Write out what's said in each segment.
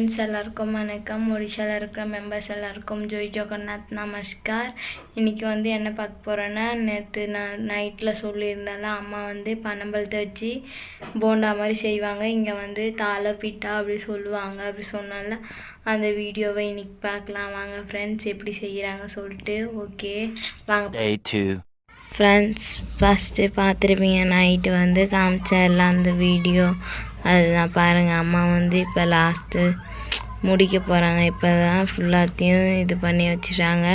Friends எல்லாருக்கும் வணக்கம். ஒடிஷாவில் இருக்கிற மெம்பர்ஸ் எல்லாருக்கும் ஜோய் ஜெகநாத் நமஸ்கார். இன்றைக்கி வந்து என்ன பார்க்க போகிறேன்னா நேற்று நான் நைட்டில் சொல்லியிருந்தால அம்மா வந்து பனம்பழத்தை வச்சு போண்டா மாதிரி செய்வாங்க. இங்கே வந்து தாளை பிட்டா அப்படி சொல்லுவாங்க அப்படி சொன்னால அந்த வீடியோவை இன்னைக்கு பார்க்கலாம். வாங்க ஃப்ரெண்ட்ஸ் எப்படி செய்கிறாங்க சொல்லிட்டு. ஓகே வாங்க. ஃப்ரெண்ட்ஸ் ஃபஸ்ட்டு பார்த்துருப்பீங்க நைட்டு வந்து காமிச்சேன்ல அந்த வீடியோ. அதுதான் பாருங்கள் அம்மா வந்து இப்போ லாஸ்ட்டு முடிக்க போகிறாங்க இப்போ தான் ஃபுல்லாத்தையும் இது பண்ணி வச்சுட்டாங்க.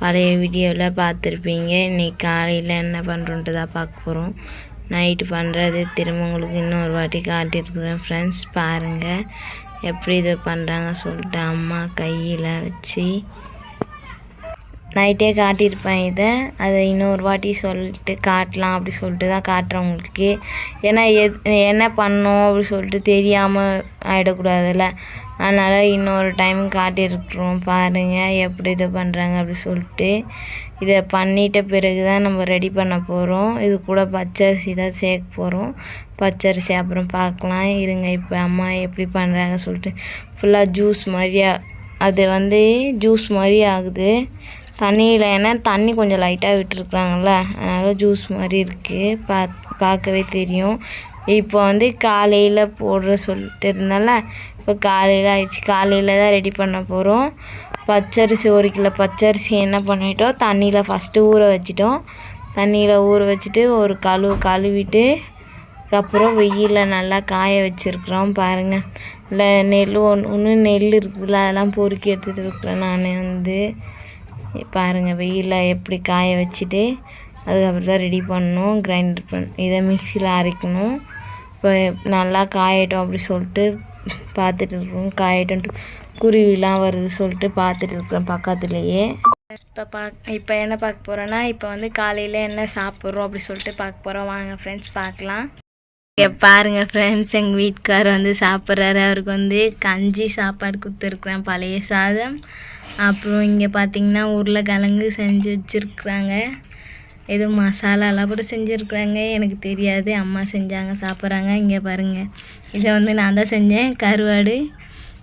பழைய வீடியோவில் பார்த்துருப்பீங்க. இன்னைக்கு காலையில் என்ன பண்ணுறோன்ட்டு தான் பார்க்க போகிறோம் நைட்டு பண்ணுறது திரும்ப உங்களுக்கு இன்னொரு வாட்டி காட்டியிருக்கிறேன். ஃப்ரெண்ட்ஸ் பாருங்கள் எப்படி இது பண்ணுறாங்க சொல்லிட்டு அம்மா கையில் வச்சு நைட்டே காட்டியிருப்பேன் இதை. அதை இன்னொரு வாட்டி சொல்லிட்டு காட்டலாம் அப்படி சொல்லிட்டு தான் காட்டுறேன் உங்களுக்கு. ஏன்னா எத் என்ன பண்ணோம் அப்படி சொல்லிட்டு தெரியாமல் ஆகிடக்கூடாதுல்ல அதனால் இன்னொரு டைம் காட்டியிருக்கிறோம். பாருங்கள் எப்படி இது பண்ணுறாங்க அப்படி சொல்லிட்டு. இதை பண்ணிட்ட பிறகு தான் நம்ம ரெடி பண்ண போகிறோம் இது கூட பச்சரிசி தான் சேர்க்க போகிறோம் பச்சரிசி அப்புறம் பார்க்கலாம். இருங்க இப்போ அம்மா எப்படி பண்ணுறாங்க சொல்லிட்டு. ஃபுல்லாக ஜூஸ் மாதிரியா அது வந்து ஜூஸ் மாதிரி ஆகுது. தண்ணியில் ஏன்னா தண்ணி கொஞ்சம் லைட்டாக விட்டுருக்குறாங்கல்ல. அதனால் ஜூஸ் மாதிரி இருக்குது பா பார்க்கவே தெரியும். இப்போ வந்து காலையில் போடுற சொல்லிட்டு இருந்தால இப்போ காலையில் ஆயிடுச்சு. காலையில் தான் ரெடி பண்ண போகிறோம் பச்சரிசி ஒரு கிலோ பச்சரிசி என்ன பண்ணிட்டோம்? தண்ணியில் ஃபஸ்ட்டு ஊற வச்சிட்டோம். தண்ணியில் ஊற வச்சுட்டு ஒரு கழுவு கழுவிட்டு அதுக்கப்புறம் வெயிலில் நல்லா காய வச்சுருக்குறோம். பாருங்கள் இல்லை நெல் ஒன்று ஒன்று நெல் இருக்குதுல்ல அதெல்லாம் பொறுக்கி எடுத்துகிட்டு இருக்கிறேன் நான் வந்து. பாருங்கள் வெயிலில் எப்படி காய வச்சுட்டு அதுக்கப்புறம் தான் ரெடி பண்ணணும். கிரைண்டர் பண் இதை மிக்சியில் அரைக்கணும். இப்போ நல்லா காயட்டும் அப்படி சொல்லிட்டு பார்த்துட்டு இருக்கோம். காயட்டும் குருவிலாம் வருது சொல்லிட்டு பார்த்துட்டு இருக்கிறோம் பக்கத்துலேயே. இப்போ பார்க்க இப்போ என்ன பார்க்க போகிறோன்னா இப்போ வந்து காலையில் என்ன சாப்பிட்றோம் அப்படி சொல்லிட்டு பார்க்க போகிறோம் வாங்க ஃப்ரெண்ட்ஸ் பார்க்கலாம். இங்கே பாருங்க ஃப்ரெண்ட்ஸ் எங்கள் வீட்டுக்கார் வந்து சாப்பிட்றாரு. அவருக்கு வந்து கஞ்சி சாப்பாடு கொடுத்துருக்குறேன் பழைய சாதம். அப்புறம் இங்கே பார்த்தீங்கன்னா உருளைக்கிழங்கு செஞ்சு வச்சுருக்குறாங்க. ஏதோ மசாலாலாம் கூட செஞ்சுருக்குறாங்க. எனக்கு தெரியாது. அம்மா செஞ்சாங்க சாப்பிட்றாங்க. இங்கே பாருங்கள் இதை வந்து நான் தான் செஞ்சேன். கருவாடு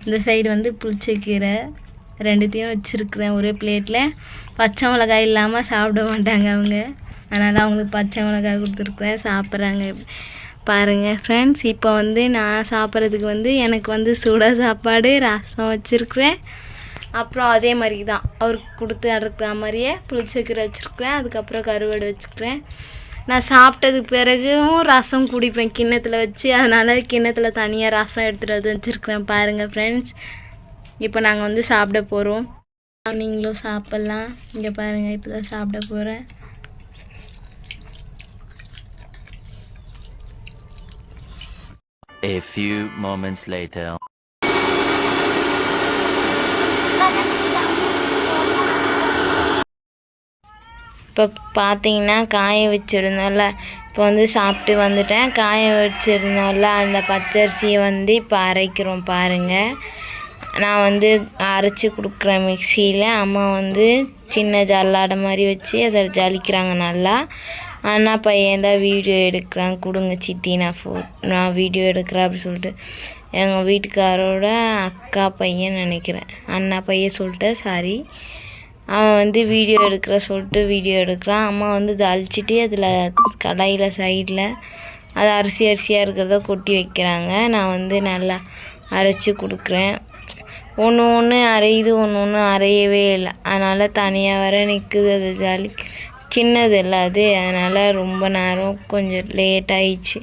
இந்த சைடு வந்து புளிச்சக்கீரை ரெண்டுத்தையும் வச்சுருக்குறேன் ஒரே பிளேட்டில் பச்சை மிளகாய் இல்லாமல் சாப்பிட மாட்டாங்க அவங்க. அதனால் அவங்களுக்கு பச்சை மிளகாய் கொடுத்துருக்குறேன். சாப்பிட்றாங்க. பாருங்கள் ஃப்ரெண்ட்ஸ் இப்போ வந்து நான் சாப்பிட்றதுக்கு வந்து எனக்கு வந்து சுட சாப்பாடு ரசம் வச்சுருக்குறேன். அப்புறம் அதே மாதிரி தான் அவருக்கு கொடுத்து இருக்கிற மாதிரியே புளிச்சக்கீரை வச்சுருக்குவேன் அதுக்கப்புறம் கருவாடு வச்சுக்கிறேன். நான் சாப்பிட்டதுக்கு பிறகும் ரசம் குடிப்பேன் கிண்ணத்தில் வச்சு. அதனால் கிண்ணத்தில் தனியாக ரசம் எடுத்துகிட்டு வந்து வச்சுருக்குறேன். பாருங்கள் ஃப்ரெண்ட்ஸ் இப்போ நாங்கள் வந்து சாப்பிட போகிறோம் நீங்களும் சாப்பிட்லாம். இங்கே பாருங்கள் இப்போ தான் சாப்பிட போகிறேன் A few moments later. இப்போ பார்த்தீங்கன்னா காய வச்சுருந்தோம்ல. இப்போ வந்து சாப்பிட்டு வந்துட்டேன். காய வச்சுருந்தோம்ல. அந்த பச்சரிசியை வந்து இப்போ அரைக்கிறோம் பாருங்கள் நான் வந்து அரைச்சி கொடுக்குறேன் மிக்சியில் அம்மா வந்து சின்ன ஜல்லாடை மாதிரி வச்சு அதை ஜலிக்கிறாங்க நல்லா. அண்ணா பையன் தான் வீடியோ எடுக்கிறான். கொடுங்க சித்தி நான் ஃபோ நான் வீடியோ எடுக்கிறேன் அப்படி சொல்லிட்டு. எங்கள் வீட்டுக்காரோட அக்கா பையன் நினைக்கிறேன். அண்ணா பையன் சொல்லிட்டு சாரி அவன் வந்து வீடியோ எடுக்கிற சொல்லிட்டு வீடியோ எடுக்கிறான். அம்மா வந்து ஜலிச்சிட்டு அதில் கடாயில் சைடில் அது அரிசி அரிசியாக இருக்கிறத கொட்டி வைக்கிறாங்க. நான் வந்து நல்லா அரைச்சி கொடுக்குறேன். ஒன்று ஒன்று அரையுது ஒன்று ஒன்று அரையவே இல்லை. அதனால் தனியாக வர நிற்குது அது ஜாலி சின்னது இல்லை அது. அதனால் ரொம்ப நேரம் கொஞ்சம் லேட் ஆயிடுச்சு.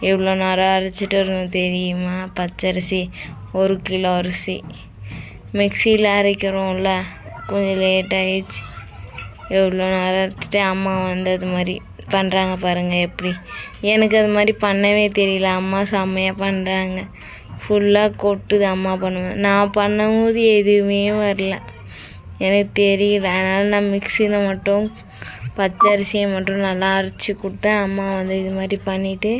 எவ்வளோ நேரம் அரைச்சிட்டு வரணும் தெரியுமா? பச்சரிசி ஒரு கிலோ அரிசி. மிக்சியில் அரைக்கிறோம்ல கொஞ்சம் லேட் ஆயிடுச்சு. எவ்வளோ நேரம் அரைச்சிட்டு அம்மா வந்து அது மாதிரி பண்ணுறாங்க பாருங்கள் எப்படி. எனக்கு அது மாதிரி பண்ணவே தெரியல. அம்மா செம்மையாக பண்ணுறாங்க ஃபுல்லாக கொட்டுது அம்மா பண்ணுவேன் நான் பண்ணும்போது எதுவுமே வரல. எனக்கு தெரியல. அதனால் நான் மிக்சியில் மட்டும் பச்சரிசியை மட்டும் நல்லா அரைச்சி கொடுத்தேன் அம்மா வந்து இது மாதிரி பண்ணிவிட்டு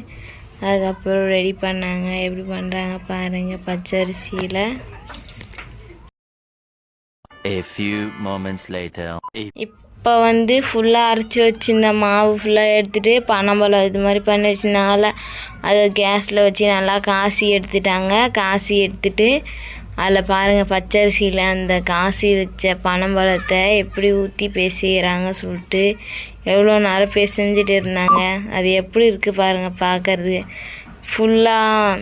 அதுக்கப்புறம் ரெடி பண்ணாங்க. எப்படி பண்ணுறாங்க பாருங்கள் பச்சரிசியில். A few moments later. A இப்போ வந்து ஃபுல்லாக அரைச்சி வச்சிருந்த மாவு ஃபுல்லாக எடுத்துகிட்டு பனம்பழம் இது மாதிரி பண்ணி வச்சிருந்தாங்கல்ல அதை கேஸில் வச்சு நல்லா காசி எடுத்துட்டாங்க. காசி எடுத்துட்டு அதில் பாருங்கள் பச்சரிசியில் அந்த காசி வச்ச பனம்பழத்தை எப்படி ஊற்றி பேசிக்கிறாங்க சொல்லிட்டு எவ்வளோ நேரம் பேசிஞ்சிட்டு இருந்தாங்க. அது எப்படி இருக்குது பாருங்கள் பார்க்கறது ஃபுல்லாக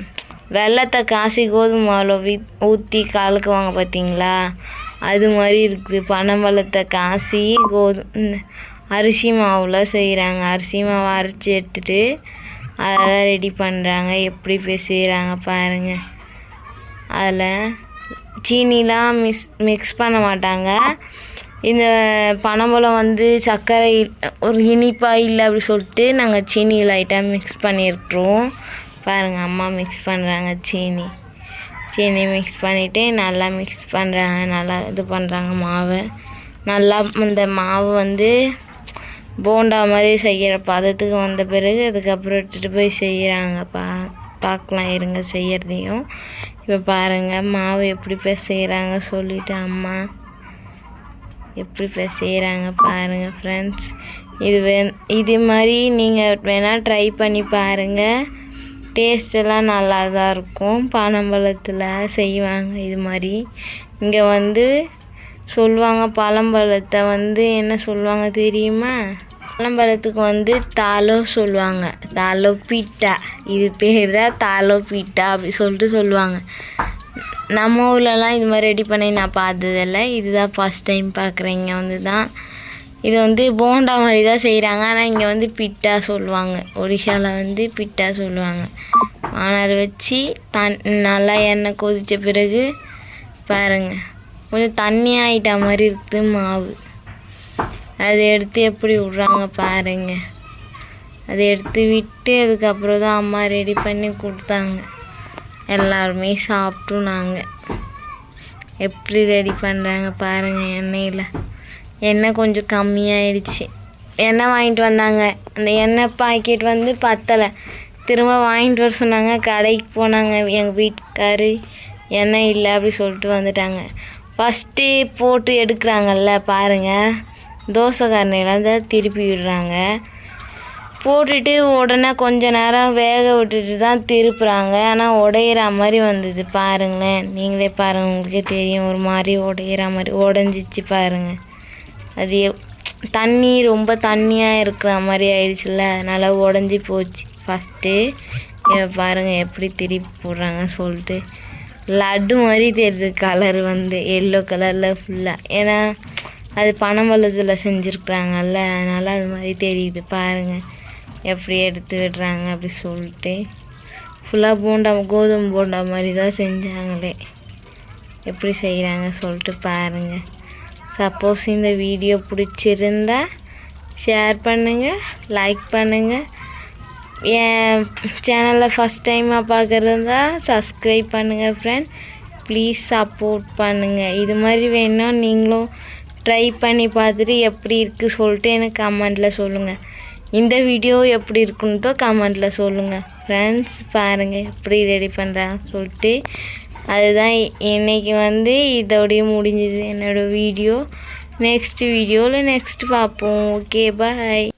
வெள்ளத்தை காசி கோதுமை மாவில் வி ஊற்றி கலக்குவாங்க பார்த்தீங்களா அது மாதிரி இருக்குது. பனம்பழத்தை காசி கோது இந்த அரிசி மாவில் செய்கிறாங்க அரிசி மாவை அரைச்சி எடுத்துகிட்டு அதை ரெடி பண்ணுறாங்க எப்படி பேசிக்கிறாங்க பாருங்கள் அதில் சீனிலாம் மிஸ் மிக்ஸ் பண்ண மாட்டாங்க. இந்த பனம்பழம் வந்து சர்க்கரை ஒரு இனிப்பாக இல்லை அப்படி சொல்லிட்டு நாங்கள் சீனி லைட்டாக மிக்ஸ் பண்ணியிருக்கிறோம் பாருங்கள் அம்மா மிக்ஸ் பண்ணுறாங்க சீனி. சீனி மிக்ஸ் பண்ணிவிட்டு நல்லா மிக்ஸ் பண்ணுறாங்க நல்லா இது பண்ணுறாங்க மாவை. நல்லா இந்த மாவு வந்து போண்டா மாதிரி செய்கிற பதத்துக்கு வந்த பிறகு அதுக்கப்புறம் எடுத்துகிட்டு போய் செய்கிறாங்க. பா பார்க்கலாம் இருங்க செய்கிறதையும் இப்போ பாருங்கள் மாவு எப்படி பேசுகிறாங்க சொல்லிவிட்டு அம்மா. எப்படி பேசுகிறாங்க பாருங்கள் ஃப்ரெண்ட்ஸ் இது வே இது மாதிரி நீங்கள் வேணால் ட்ரை பண்ணி பாருங்கள் டேஸ்டெல்லாம் நல்லா தான் இருக்கும். பனம்பழத்தில் செய்வாங்க இது மாதிரி. இங்கே வந்து சொல்லுவாங்க பழம்பழத்தை வந்து என்ன சொல்லுவாங்க தெரியுமா? பழம்பழத்துக்கு வந்து தாலோ சொல்லுவாங்க. தாலோ பீட்டா. இது பேர் தான் தாலோ பீட்டா அப்படி சொல்லிட்டு சொல்லுவாங்க. நம்ம ஊர்லலாம் இது மாதிரி ரெடி பண்ணி நான் பார்த்ததில்ல. இதுதான் ஃபஸ்ட் டைம் பார்க்குறேன். இங்கே வந்து தான் இது வந்து போண்டா மாதிரி தான் செய்கிறாங்க ஆனால் இங்கே வந்து பிட்டா சொல்லுவாங்க. ஒடிஷாவில் வந்து பிட்டா சொல்லுவாங்க. வானல் வச்சு தன் நல்லா எண்ணெய் கொதித்த பிறகு பாருங்க. கொஞ்சம் தண்ணி ஆகிட்ட மாதிரி இருக்குது மாவு. அதை எடுத்து எப்படி விட்றாங்க பாருங்க. அதை எடுத்து விட்டு அதுக்கப்புறம் தான் அம்மா ரெடி பண்ணி கொடுத்தாங்க. எல்லாருமே சாப்பிட்டோம் நாங்கள் எப்படி ரெடி பண்ணுறாங்க பாருங்கள் எண்ணெயில். எண்ணெய் கொஞ்சம் கம்மியாயிடுச்சு. எண்ணெய் வாங்கிட்டு வந்தாங்க. அந்த எண்ணெய் பாக்கெட் வந்து பத்தலை. திரும்ப வாங்கிட்டு வர சொன்னாங்க. கடைக்கு போனாங்க. எங்கள் வீட்டுக்காரு எண்ணெய் இல்லை அப்படி சொல்லிட்டு வந்துட்டாங்க. ஃபஸ்ட்டு போட்டு எடுக்கிறாங்கல்ல பாருங்கள் தோசை தான் திருப்பி விடுறாங்க. போட்டுட்டு உடனே கொஞ்ச நேரம் வேக விட்டுட்டு தான் திருப்புறாங்க. ஆனால் உடையிற மாதிரி வந்தது பாருங்களேன். நீங்களே பாருங்கள் உங்களுக்கே தெரியும். ஒரு மாதிரி உடையிற மாதிரி உடஞ்சிச்சு பாருங்கள் அது தண்ணி ரொம்ப தண்ணியாக இருக்கிற மாதிரி ஆயிடுச்சுல அதனால் உடஞ்சி போச்சு. ஃபஸ்ட்டு பாருங்கள் எப்படி திருப்பி போடுறாங்க சொல்லிட்டு. லட்டு மாதிரி தெரியுது கலர் வந்து. எல்லோ கலரில் ஃபுல்லாக ஏன்னா அது பனம்பழத்தில் செஞ்சுருக்குறாங்கல்ல அதனால் அது மாதிரி தெரியுது. பாருங்கள் எப்படி எடுத்து விடுறாங்க அப்படி சொல்லிட்டு. ஃபுல்லாக போண்டா கோதுமை போண்டா மாதிரி தான் செஞ்சாங்களே. எப்படி செய்கிறாங்க சொல்லிட்டு பாருங்கள் சப்போஸ் இந்த வீடியோ பிடிச்சிருந்தா ஷேர் பண்ணுங்கள் லைக் பண்ணுங்கள் என் சேனலில் ஃபஸ்ட் டைமாக பார்க்குறதா சப்ஸ்கிரைப் பண்ணுங்கள் ஃப்ரெண்ட் ப்ளீஸ் சப்போர்ட் பண்ணுங்கள் இது மாதிரி வேணும் நீங்களும் ட்ரை பண்ணி பார்த்துட்டு எப்படி இருக்குது சொல்லிட்டு எனக்கு கமெண்ட்டில் சொல்லுங்கள் இந்த வீடியோ எப்படி இருக்குன்ட்டோ கமெண்ட்டில் சொல்லுங்கள் ஃப்ரெண்ட்ஸ் பாருங்கள் எப்படி ரெடி பண்ணுறாங்க சொல்லிட்டு. அதுதான் இன்றைக்கி வந்து இதோடய முடிஞ்சது என்னோடய வீடியோ நெக்ஸ்ட் வீடியோவில் நெக்ஸ்ட் பார்ப்போம். Okay bye